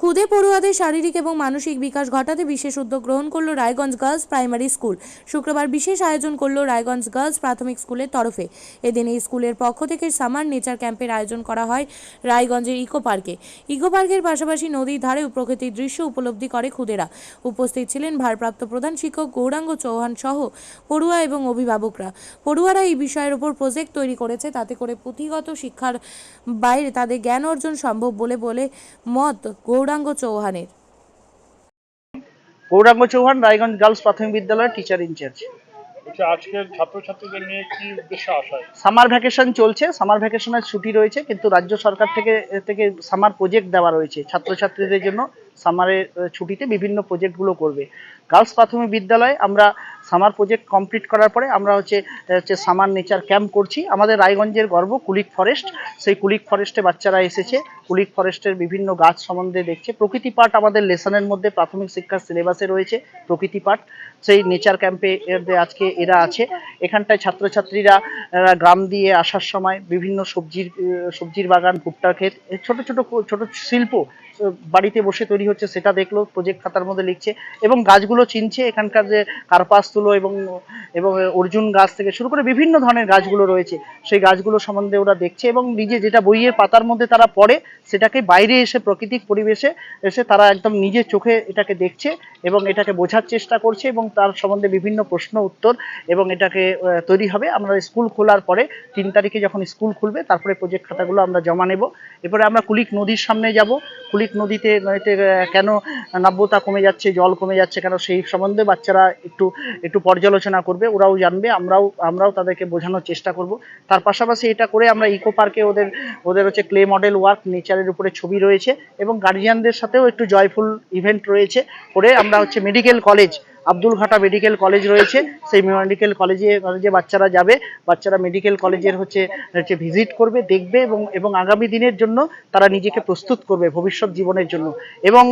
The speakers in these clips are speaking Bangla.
ক্ষুদে পড়ুয়াদের শারীরিক এবং মানসিক বিকাশ ঘটাতে বিশেষ উদ্যোগ গ্রহণ করল রায়গঞ্জ গার্লস প্রাইমারি স্কুল। শুক্রবার বিশেষ আয়োজন করল রায়গঞ্জ গার্লস প্রাথমিক স্কুলের তরফে। এদিন এই স্কুলের পক্ষ থেকে সামার নেচার ক্যাম্পের আয়োজন করা হয় রায়গঞ্জের ইকো পার্কে। ইকো পার্কের পাশাপাশি নদীর ধারে প্রকৃতির দৃশ্য উপলব্ধি করে খুদেরা উপস্থিত ছিলেন ভারপ্রাপ্ত প্রধান শিক্ষক গৌরাঙ্গ চৌহান সহ পড়ুয়া এবং অভিভাবকরা। পড়ুয়ারা এই বিষয়ের উপর প্রজেক্ট তৈরি করেছে তাতে করে পুঁথিগত শিক্ষার বাইরে তাদের জ্ঞান অর্জন সম্ভব বলে বলে মত। গৌরাঙ্গ চৌহানের। গৌরাঙ্গ চৌহান রায়গঞ্জ গার্লস প্রাথমিক বিদ্যালয়ের টিচার ইনচার্জ বলছি আজকের ছাত্রছাত্রীদের নিয়ে কি উদ্দেশ্যে আসা সামার ভ্যাকেশন চলছে সামার ভ্যাকেশনের ছুটি রয়েছে কিন্তু রাজ্য সরকার থেকে থেকে সামার প্রজেক্ট দেওয়া রয়েছে ছাত্রছাত্রীদের জন্য। সামারের ছুটিতে বিভিন্ন প্রজেক্টগুলো করবে। গার্লস প্রাথমিক বিদ্যালয়ে আমরা সামার প্রজেক্ট কমপ্লিট করার পরে আমরা হচ্ছে হচ্ছে সামার নেচার ক্যাম্প করছি। আমাদের রায়গঞ্জের গর্ব কুলিক ফরেস্ট সেই কুলিক ফরেস্টে বাচ্চারা এসেছে। কুলিক ফরেস্টের বিভিন্ন গাছ সম্বন্ধে দেখছে। প্রকৃতি পাঠ আমাদের লেসনের মধ্যে প্রাথমিক শিক্ষার সিলেবাসে রয়েছে, প্রকৃতি পাঠ। সেই নেচার ক্যাম্পে আজকে এরা আছে, এখানটায় ছাত্রছাত্রীরা গ্রাম দিয়ে আসার সময় বিভিন্ন সবজির সবজির বাগান, ভুট্টা ক্ষেত ছোট ছোট ছোট শিল্প বাড়িতে বসে তৈরি হচ্ছে, সেটা দেখল প্রজেক্ট খাতার মধ্যে লিখছে। এবং গাছগুলো চিনছে, এখানকার যে কার্পাস তুলো এবং এবং অর্জুন গাছ থেকে শুরু করে বিভিন্ন ধরনের গাছগুলো রয়েছে। সেই গাছগুলো সম্বন্ধে ওরা দেখছে এবং নিজে যেটা বইয়ের পাতার মধ্যে তারা পড়ে, সেটাকে বাইরে এসে প্রাকৃতিক পরিবেশে এসে তারা একদম নিজের চোখে এটাকে দেখছে এবং এটাকে বোঝার চেষ্টা করছে এবং তার সম্বন্ধে বিভিন্ন প্রশ্ন উত্তর এবং এটাকে তৈরি হবে। আমরা স্কুল খোলার পরে তিন তারিখে যখন স্কুল খুলবে, তারপরে প্রজেক্ট খাতাগুলো আমরা জমা নেব। এরপরে আমরা কুলিক নদীর সামনে যাব। কুলিক নদীতে নদীতে কেন নাব্যতা কমে যাচ্ছে, জল কমে যাচ্ছে কেন, সেই সম্বন্ধে বাচ্চারা একটু একটু পর্যালোচনা করবে, ওরাও জানবে, আমরাও আমরাও তাদেরকে বোঝানোর চেষ্টা করব। তার পাশাপাশি এটা করে আমরা ইকো পার্কে ওদের ওদের হচ্ছে ক্লে মডেল ওয়ার্ক নেচারের উপরে ছবি রয়েছে এবং গার্জিয়ানদের সাথেও একটু জয়ফুল ইভেন্ট রয়েছে করে আমরা হচ্ছে মেডিকেল কলেজ আব্দুল ঘাটা মেডিকেল কলেজ রয়েছে। সেই মেডিকেল কলেজে কলেজে বাচ্চারা যাবে। বাচ্চারা মেডিকেল কলেজের হচ্ছে হচ্ছে ভিজিট করবে, দেখবে এবং এবং আগামী দিনের জন্য তারা নিজেকে প্রস্তুত করবে ভবিষ্যৎ জীবনের জন্য। এবং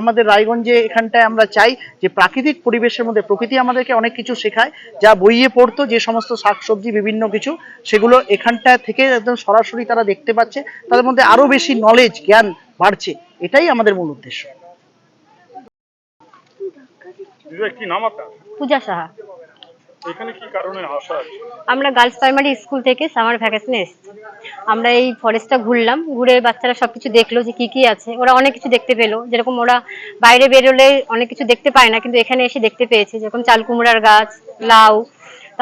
আমাদের রায়গঞ্জে এখানটায় আমরা চাই যে প্রাকৃতিক পরিবেশের মধ্যে, প্রকৃতি আমাদেরকে অনেক কিছু শেখায়। যা বইয়ে পড়তো, যে সমস্ত শাকসবজি, বিভিন্ন কিছু, সেগুলো এখানটা থেকে একদম সরাসরি তারা দেখতে পাচ্ছে। তাদের মধ্যে আরও বেশি নলেজ জ্ঞান বাড়ছে। এটাই আমাদের মূল উদ্দেশ্য। কি নাম আপনার? পূজা সাহা। এখানে কি কারণে আসা আছে? আমরা গার্লস প্রাইমারি স্কুল থেকে সামার ভ্যাকেশনে এসেছি। আমরা এই ফরেস্টটা ঘুরলাম ঘুরে বাচ্চারা সবকিছু দেখল যে কি কি আছে। ওরা অনেক কিছু দেখতে পেল। যেরকম ওরা বাইরে বেরোলে অনেক কিছু দেখতে পায় না কিন্তু এখানে এসে দেখতে পেয়েছে। যেরকম চাল কুমড়ার গাছ লাউ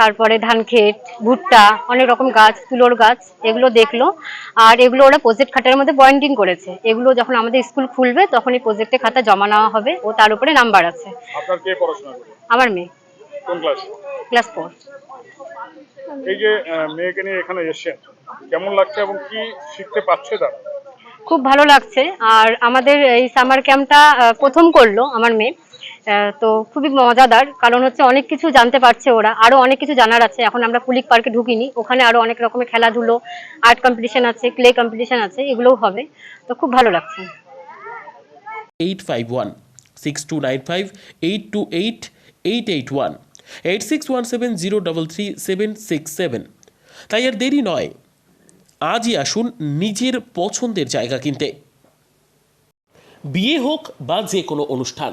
তারপরে ধান ক্ষেত ভুট্টা অনেক রকম গাছ তুলোর গাছ এগুলো দেখল। আর এগুলো ওরা প্রজেক্ট খাতার মধ্যে পয়েন্টিং করেছে। এগুলো যখন আমাদের স্কুল খুলবে তখন এই প্রজেক্টের খাতা জমা নেওয়া হবে। ও তার উপরে নাম্বার আছে। আমার মেয়ে। ক্লাস ফোর এই যে মেয়েকে নিয়ে এখানে এসেছেন কেমন লাগছে এবং কি শিখতে পাচ্ছে তারা? খুব ভালো লাগছে। আর আমাদের এই সামার ক্যাম্পটা প্রথম করল আমার মেয়ে। তো খুবই মজাদার। কারণ হচ্ছে অনেক কিছু জানতে পারছে ওরা। আরও অনেক কিছু জানার আছে। এখন আমরা কুলিক পার্কে ঢুকিনি। ওখানে আরও অনেক রকমের খেলাধুলো আর্ট কম্পিটিশন আছে ক্লে কম্পিটিশন আছে, এগুলোও হবে। তো খুব ভালো লাগছে। Eight five one six two nine five eight two eight eight eight one eight six one seven zero double three seven six seven তাই আর দেরি নয়। আজই আসুন নিজের পছন্দের জায়গা কিনতে। বিয়ে হোক বা যে কোনো অনুষ্ঠান।